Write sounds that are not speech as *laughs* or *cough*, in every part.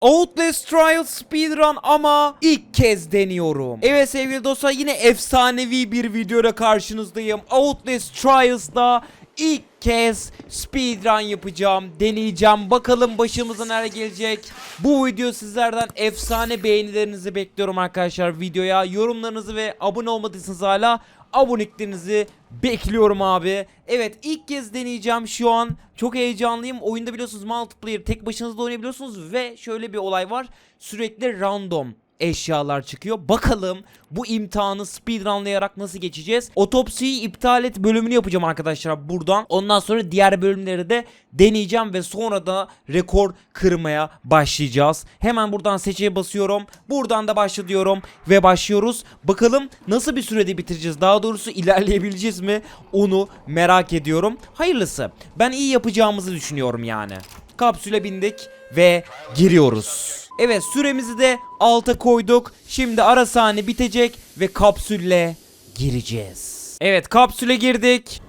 Outlast Trial Speedrun ama ilk kez deniyorum. Evet sevgili dostlar yine efsanevi bir videoda karşınızdayım. Outlast Trials'da ilk kez speedrun yapacağım, deneyeceğim. Bakalım başımıza nereye gelecek. Bu video sizlerden efsane beğenilerinizi bekliyorum arkadaşlar videoya. Yorumlarınızı ve abone olmadıysanız hala aboneliklerinizi bekliyorum abi. Evet ilk kez deneyeceğim şu an. Çok heyecanlıyım. Oyunda biliyorsunuz multiplayer tek başınıza da oynayabiliyorsunuz ve şöyle bir olay var. Sürekli random eşyalar çıkıyor. Bakalım bu imtihanı speedrunlayarak nasıl geçeceğiz? Otopsiyi iptal et bölümünü yapacağım arkadaşlar buradan. Ondan sonra diğer bölümleri de deneyeceğim ve sonra da rekor kırmaya başlayacağız. Hemen buradan seçeğe basıyorum. Buradan da başla diyorum ve başlıyoruz. Bakalım nasıl bir sürede bitireceğiz? Daha doğrusu ilerleyebileceğiz mi? Onu merak ediyorum. Hayırlısı. Ben iyi yapacağımızı düşünüyorum yani. Kapsüle bindik ve giriyoruz. Evet süremizi de alta koyduk. Şimdi ara sahne bitecek ve kapsülle gireceğiz. Evet kapsüle girdik.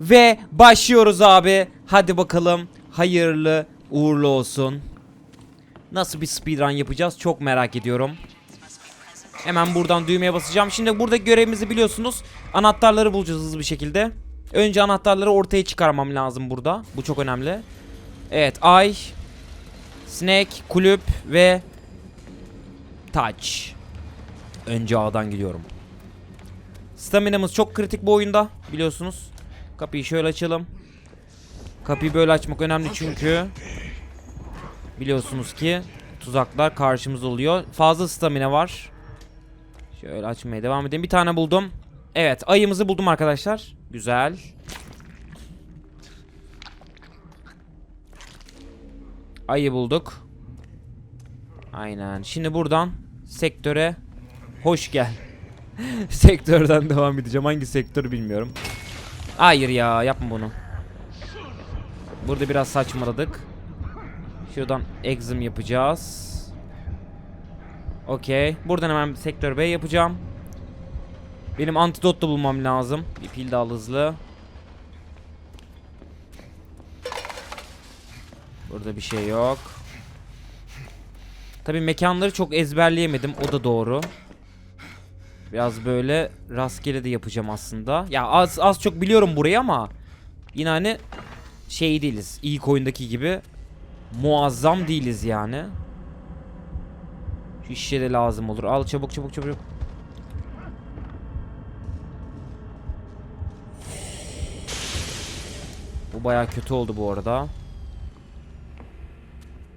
Ve başlıyoruz abi. Hadi bakalım. Hayırlı uğurlu olsun. Nasıl bir speedrun yapacağız çok merak ediyorum. Hemen buradan düğmeye basacağım. Şimdi burada görevimizi biliyorsunuz. Anahtarları bulacağız hızlı bir şekilde. Önce anahtarları ortaya çıkarmam lazım burada. Bu çok önemli. Evet ay, Snake, kulüp ve touch. Önce A'dan gidiyorum. Staminamız çok kritik bu oyunda biliyorsunuz. Kapıyı şöyle açalım. Kapıyı böyle açmak önemli çünkü biliyorsunuz ki tuzaklar karşımızda oluyor. Fazla stamina var. Şöyle açmaya devam edelim. Bir tane buldum. Evet ayımızı buldum arkadaşlar. Güzel. Ayı bulduk. Aynen. Şimdi buradan sektöre hoş gel. *laughs* Sektörden devam edeceğim. Hangi sektör bilmiyorum. Hayır ya yapma bunu. Burada biraz saçmaladık. Şuradan exim yapacağız. Okey. Buradan hemen sektör B yapacağım. Benim antidot da bulmam lazım. Bir pil daha hızlı. Burada bir şey yok. Tabi mekanları çok ezberleyemedim. O da doğru. Biraz böyle rastgele de yapacağım aslında. Ya az az çok biliyorum burayı ama yine hani şey değiliz. İlk oyundaki gibi muazzam değiliz yani. Şu şişe de lazım olur. Al çabuk çabuk çabuk. Bu baya kötü oldu bu arada.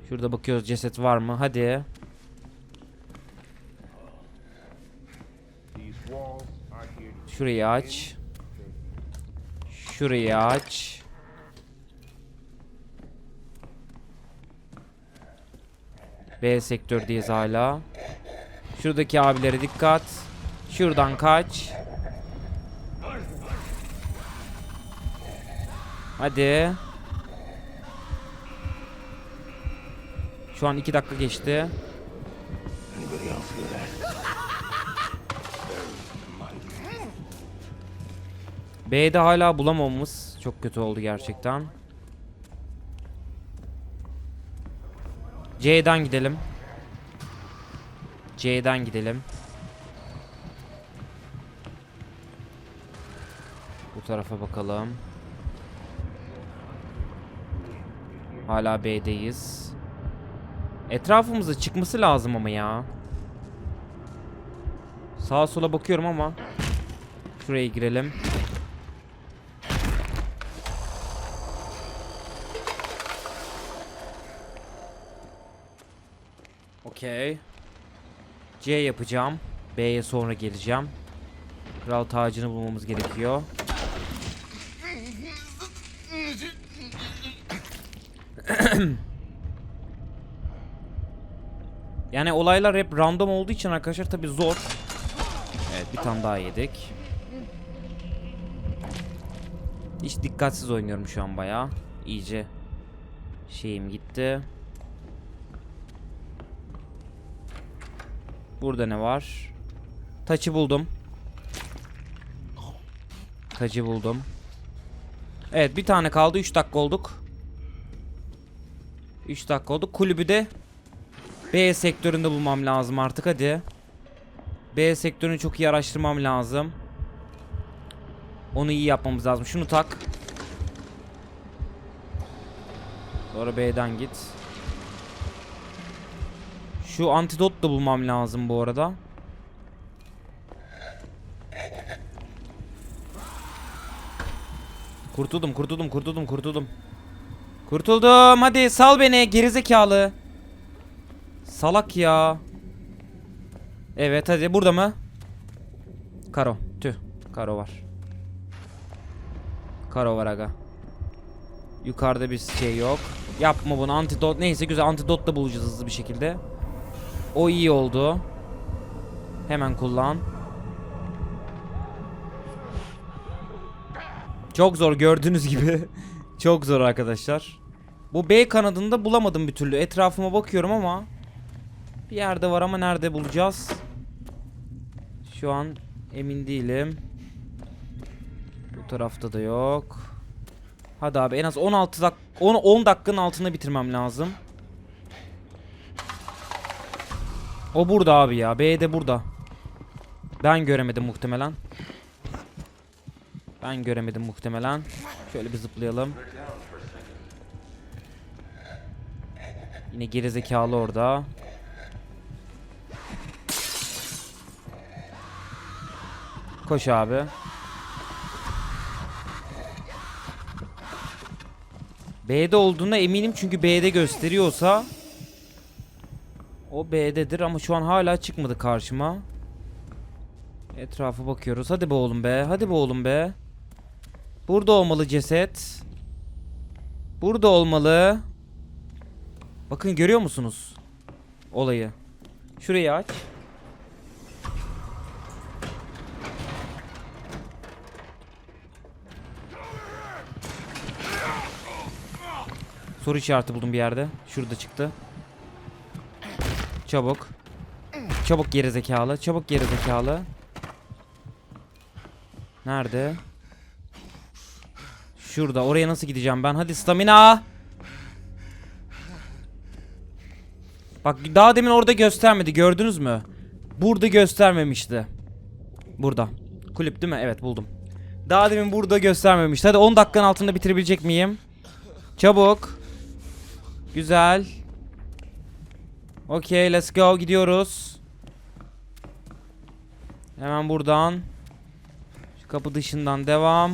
Şurada bakıyoruz ceset var mı? Hadi. Şurayı aç. Şurayı aç. B sektördeyiz hala. Şuradaki abilere dikkat. Şuradan kaç. Hadi. Şu an 2 dakika geçti. B'de hala bulamamamız çok kötü oldu gerçekten. C'den gidelim. C'den gidelim. Bu tarafa bakalım. Hala B'deyiz. Etrafımıza çıkması lazım ama ya. Sağa sola bakıyorum ama. Şuraya girelim. Okey. C yapacağım. B'ye sonra geleceğim. Kral tacını bulmamız gerekiyor. *clears throat* Yani olaylar hep random olduğu için arkadaşlar tabi zor. Evet bir tane daha yedik. Hiç dikkatsiz oynuyorum şu an bayağı. İyice şeyim gitti. Burada ne var? Taçı buldum. Taçı buldum. Evet bir tane kaldı. 3 dakika olduk. 3 dakika oldu. Kulübü de B sektöründe bulmam lazım artık hadi. B sektörünü çok iyi araştırmam lazım. Onu iyi yapmamız lazım. Şunu tak. Sonra B'den git. Şu antidot da bulmam lazım bu arada. Kurtuldum, kurtuldum, kurtuldum, kurtuldum. Kurtuldum. Hadi sal beni gerizekalı. Salak ya. Evet hadi burada mı? Karo. Tüh. Karo var. Karo var aga. Yukarıda bir şey yok. Yapma bunu. Antidot. Neyse güzel. Antidot da bulacağız hızlı bir şekilde. O iyi oldu. Hemen kullan. Çok zor gördüğünüz gibi. *laughs* Çok zor arkadaşlar. Bu B kanadında bulamadım bir türlü. Etrafıma bakıyorum ama bir yerde var ama nerede bulacağız? Şu an emin değilim. Bu tarafta da yok. Hadi abi en az 16 dak 10 10 dakikanın altında bitirmem lazım. O burada abi ya. B de burada. Ben göremedim muhtemelen. Ben göremedim muhtemelen. Şöyle bir zıplayalım. Yine gerizekalı orada. Koş abi. B'de olduğuna eminim çünkü B'de gösteriyorsa o B'dedir ama şu an hala çıkmadı karşıma. Etrafa bakıyoruz. Hadi be oğlum be. Hadi be oğlum be. Burada olmalı ceset. Burada olmalı. Bakın görüyor musunuz? Olayı. Şurayı aç. Soru işareti buldum bir yerde. Şurada çıktı. Çabuk. Çabuk geri zekalı. Çabuk geri zekalı. Nerede? Şurada. Oraya nasıl gideceğim ben? Hadi stamina. Bak daha demin orada göstermedi. Gördünüz mü? Burada göstermemişti. Burada. Kulüp değil mi? Evet buldum. Daha demin burada göstermemişti. Hadi 10 dakikanın altında bitirebilecek miyim? Çabuk. Güzel. Okey let's go gidiyoruz. Hemen buradan. Şu kapı dışından devam.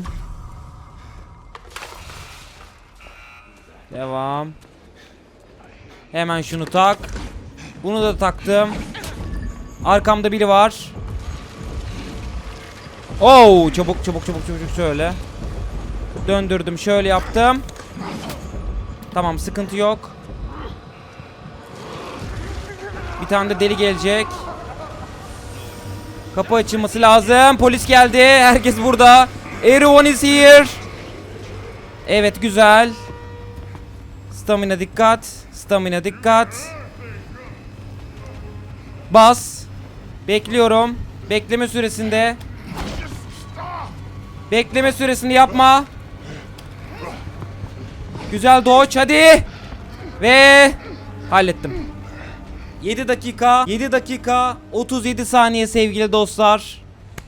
Devam. Hemen şunu tak. Bunu da taktım. Arkamda biri var. Oo, çabuk çabuk çabuk çabuk şöyle. Döndürdüm, şöyle yaptım. Tamam, sıkıntı yok. Bir tane de deli gelecek. Kapı açılması lazım. Polis geldi. Herkes burada. Everyone is here. Evet, güzel. Stamina dikkat. Stamina dikkat. Bas. Bekliyorum. Bekleme süresinde. Bekleme süresini yapma. Güzel dodge hadi. Ve hallettim. 7 dakika 7 dakika 37 saniye sevgili dostlar.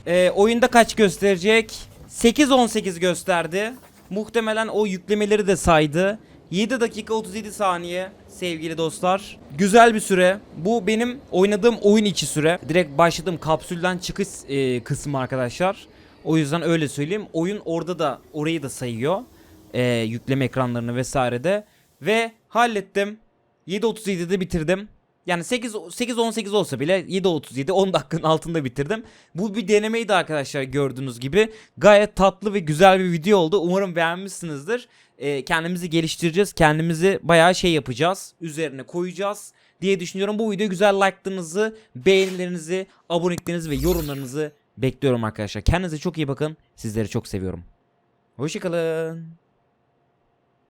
Ee, oyunda kaç gösterecek? 8-18 gösterdi. Muhtemelen o yüklemeleri de saydı. 7 dakika 37 saniye sevgili dostlar. Güzel bir süre. Bu benim oynadığım oyun içi süre. Direkt başladığım kapsülden çıkış e, kısmı arkadaşlar. O yüzden öyle söyleyeyim. Oyun orada da orayı da sayıyor. E, yükleme ekranlarını vesaire de. Ve hallettim. 7.37'de bitirdim. Yani 8 8 18 olsa bile 7.37 10 dakikanın altında bitirdim. Bu bir denemeydi arkadaşlar gördüğünüz gibi. Gayet tatlı ve güzel bir video oldu. Umarım beğenmişsinizdir. Ee, kendimizi geliştireceğiz. Kendimizi bayağı şey yapacağız. Üzerine koyacağız diye düşünüyorum. Bu videoyu güzel like'larınızı, beğenilerinizi, aboneliklerinizi ve yorumlarınızı bekliyorum arkadaşlar. Kendinize çok iyi bakın. Sizleri çok seviyorum. Hoşçakalın.